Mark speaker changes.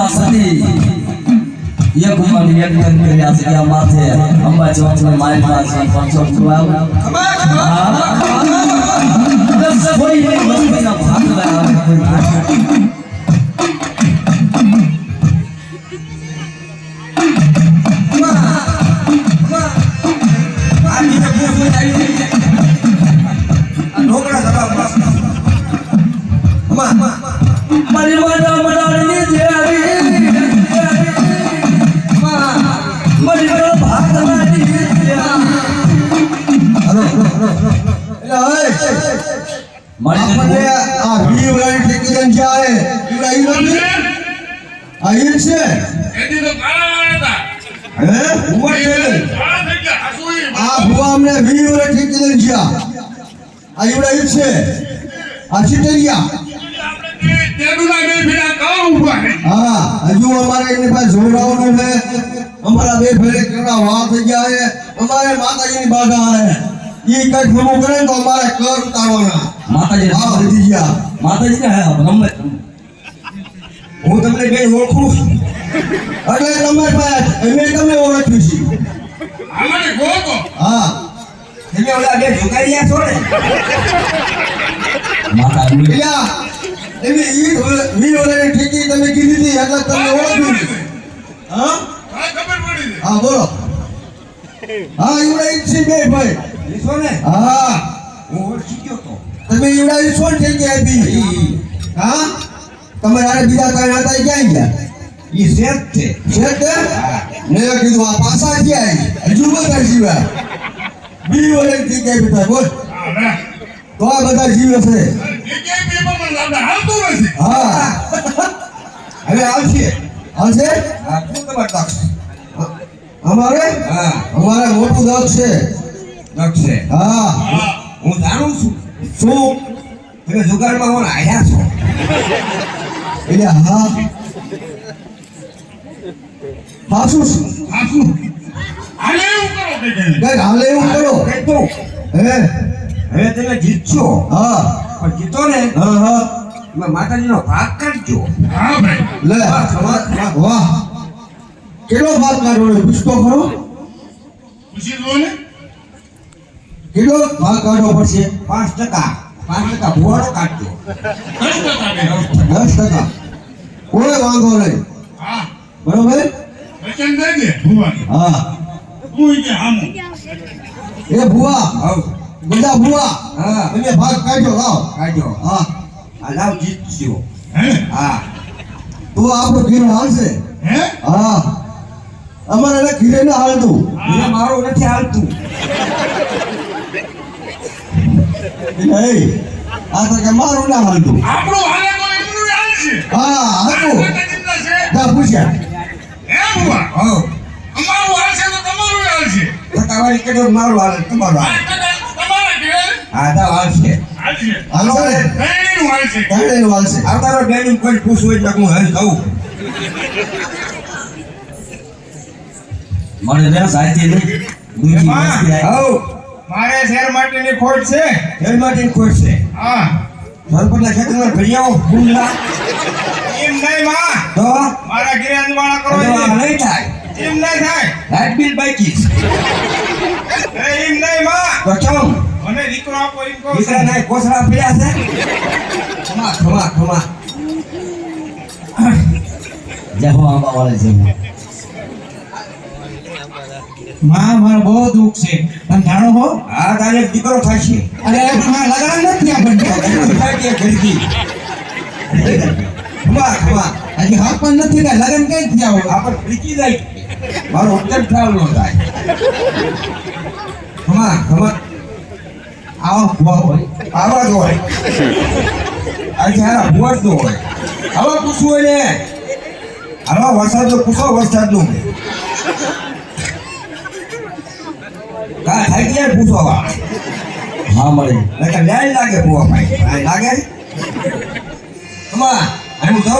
Speaker 1: માં સતી એક ઉંમરની એક તન કર્યા છે, આ માથે. અંબા ચોકને મારી પાસે પાંચસો દસ કોઈ વસ્તુના ભાગલા આવે મારી
Speaker 2: આ વી વાળી ટેકિંગ જે આવે નથી ઈ છે?
Speaker 3: એથી તો કાળા હતા.
Speaker 2: હે? છે. આ ભુવા અમને વી વાળી જે આ એવડા ઈ છે. આ
Speaker 3: છે.
Speaker 2: હા હજુ અમારે એની પાસે જોડાવાનું છે. અમારા બે ફેરે કેવડા વાહ થઈ ગયા છે. અમારે માતાજીની બાધા આવે. ઈ કઈ ખમું કરે તો અમારે કર ઉતારવાના.
Speaker 1: માતાજી
Speaker 2: હા. વધી ગયા
Speaker 1: માતાજી ને હા? ગમે
Speaker 2: હું તમને કઈ ઓળખું છું. એટલે તમે પાસે અમે તમને ઓળખ્યું છે
Speaker 3: આમને ગોતો
Speaker 2: હા.
Speaker 4: તમે ઓલા બે ઝુકારિયા છો ને?
Speaker 1: માતા બોલી
Speaker 2: ઈ ઓલાની ઠીકી તમે કીધી હતી એટલે તમને ઓળખ્યું હા?
Speaker 3: હા ખબર પડી
Speaker 2: હા બોલો. હા ઈવડા ઈ જ છે બે ભાઈ.
Speaker 4: લીસો ને?
Speaker 2: હા.
Speaker 4: હું ઓળખી ગયો તો?
Speaker 2: તમે ઈવડા ઈ શું ઠીકી આપી હા. તમે આને બીજા કાઈ ઈ ક્યાં ગયા?
Speaker 4: ઈ શેઠ છે.
Speaker 2: છે તે મેં કીધું આ પાછા ક્યાં હજુ બધા આપી થાય બોલ. તો આ બધા જીવે છે. હા.
Speaker 4: હવે આવશે.
Speaker 2: આવશે?
Speaker 4: તમારે
Speaker 2: અમારે?
Speaker 4: હા.
Speaker 2: અમારે મોટું દક્ષ છે.
Speaker 4: દક્ષ
Speaker 2: હા.
Speaker 3: હા
Speaker 4: હું જાણું છું.
Speaker 2: શું?
Speaker 4: તમે જુગારમાં હું આવ્યા છો.
Speaker 2: એટલે હા. હા શું શું
Speaker 3: હાસુ. હાલે એવું કરો કે
Speaker 2: હાલે એવું કરો?
Speaker 4: કઈ તો.
Speaker 2: હે?
Speaker 4: હવે તમે જીતશો.
Speaker 2: હા.
Speaker 4: પણ જીતો ને.
Speaker 2: હા હા.
Speaker 4: માતાજીનો ભાગ કાઢજો.
Speaker 3: હા ભાઈ.
Speaker 2: લે. વાહ કેટલો ભાગ કાઢવો પૂછતો ખરો.
Speaker 3: પૂછી ને.
Speaker 2: કેટલો ભાગ કાઢવો પડશે
Speaker 4: પાંચ ટકા. પાંચ ટકા ભુવાડો કાઢજો.
Speaker 3: દસ ટકા.
Speaker 2: કોઈ વાંધો નહીં.
Speaker 3: હા.
Speaker 2: બરોબર? હા. એ ભુવા. બધા ભૂવા.
Speaker 4: હા.
Speaker 2: તમે ભાગ કાઢ્યો લાવ.
Speaker 4: કાઢ્યો.
Speaker 2: હા.
Speaker 4: આ લાવ જીતજો
Speaker 3: હે?
Speaker 4: હા.
Speaker 2: તો આપણો ઘીરો હાલશે?
Speaker 3: હે?
Speaker 2: હા. અમારે ઘીરે ના હાલતું.
Speaker 4: મારું નથી હાલતું.
Speaker 2: નહીં. આ તો કે મારું ના હાલતું
Speaker 3: આપણું હાલે તો એમનું હાલ છે.
Speaker 2: હા હતું.
Speaker 3: માતાજીના
Speaker 2: પૂછ્યા.
Speaker 3: હે ભુવા
Speaker 4: હવ
Speaker 3: અમારું હાલ છે તો તમારું હાલ છે.
Speaker 4: કેટલો મારું હાલે તમારું હા
Speaker 3: હાલ છે.
Speaker 2: હાલો ને
Speaker 3: હાલ છે.
Speaker 2: હાલશે
Speaker 4: આવતારો કોઈ પૂછવું એટલે હું હલ કહું
Speaker 1: મને રે સાચી નહીં દૂધી મસ્તી આવી.
Speaker 3: મારે શેર માટેની ખોટ છે.
Speaker 4: હેલ માટેની ખોટ છે?
Speaker 3: હા.
Speaker 4: સરપંચના ખેતરમાં ભરી આવો. ફૂલના
Speaker 3: એમ નહીં માં.
Speaker 4: તો?
Speaker 3: મારા ગિરાજ વાળા કરો
Speaker 4: હવે આ
Speaker 3: એમ.
Speaker 4: નહીં થાય.
Speaker 3: નહીં થાય.
Speaker 4: લાઇટ બિલ બાકી
Speaker 3: એમ નહીં માં.
Speaker 4: તો ચમ
Speaker 3: મને દીકરો આપો એમ કહો
Speaker 4: દીકરા
Speaker 3: નહીં
Speaker 4: કોસડા કોસરા પડ્યા છે? ખમા ખમા ખમા.
Speaker 1: જય હો આંબા વાળે જય.
Speaker 5: માં માર બહુ દુઃખ છે. પણ જાણો હો?
Speaker 4: આ તારે દીકરો થશે
Speaker 5: અરે માં લગાડ નથી આપણને
Speaker 4: ઘરકી વાહ વાહ
Speaker 5: હજી હાથ પણ નથી કે લગન કઈ થયા હોય
Speaker 4: આપણે પ્રીતિ જાય. મારો ઉત્તર ખ્યાલ નો થાય. ખમા ખબર.
Speaker 5: આવો ભૂવા હોય
Speaker 4: આવા જ હોય. આ સારા ભુવા જ હોય. આવા પૂછવું હોય ને આવા વરસાદ પૂછો વરસાદનું કા થાય ક્યારે પૂછવા
Speaker 1: હા, મળે.
Speaker 4: નકર ન્યાય લાગે પૂવા ભાઈ. લાગે? ખમા હું જાઉં